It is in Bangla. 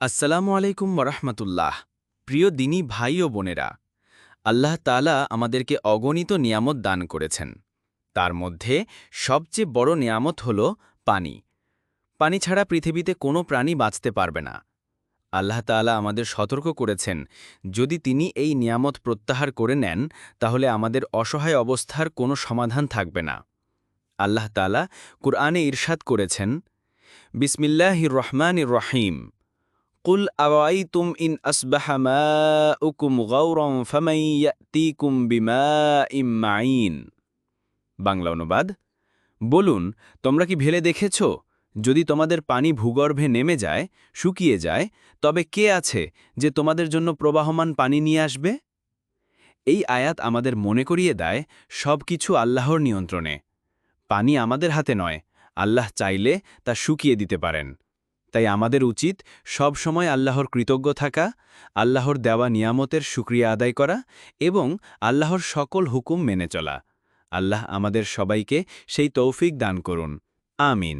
আসসালামু আলাইকুম ওরহমতুল্লাহ প্রিয় দিনী ভাই ও বোনেরা, আল্লাহ তালা আমাদেরকে অগণিত নিয়ামত দান করেছেন। তার মধ্যে সবচেয়ে বড় নিয়ামত হল পানি। পানি ছাড়া পৃথিবীতে কোনো প্রাণী বাঁচতে পারবে না। আল্লাহ তালা আমাদের সতর্ক করেছেন, যদি তিনি এই নিয়ামত প্রত্যাহার করে নেন, তাহলে আমাদের অসহায় অবস্থার কোনো সমাধান থাকবে না। আল্লাহ তালা কুরআনে ইরশাদ করেছেন, বিসমিল্লাহির রহমান রহিম। কুল আওয়াই তুম ইন আসবাহামা উকুম গৌরম ফামাইয়াতি কুম্বিমা ইম্মাইন বাংলা অনুবাদ, বলুন, তোমরা কি ভেলে দেখেছ? যদি তোমাদের পানি ভূগর্ভে নেমে যায়, শুকিয়ে যায়, তবে কে আছে যে তোমাদের জন্য প্রবাহমান পানি নিয়ে আসবে? এই আয়াত আমাদের মনে করিয়ে দেয় সব কিছু আল্লাহর নিয়ন্ত্রণে। পানি আমাদের হাতে নয়, আল্লাহ চাইলে তা শুকিয়ে দিতে পারেন। তাই আমাদের উচিত সব সময় আল্লাহর কৃতজ্ঞ থাকা, আল্লাহর দেওয়া নিয়ামতের সুক্রিয়া আদায় করা এবং আল্লাহর সকল হুকুম মেনে চলা। আল্লাহ আমাদের সবাইকে সেই তৌফিক দান করুন। আমিন।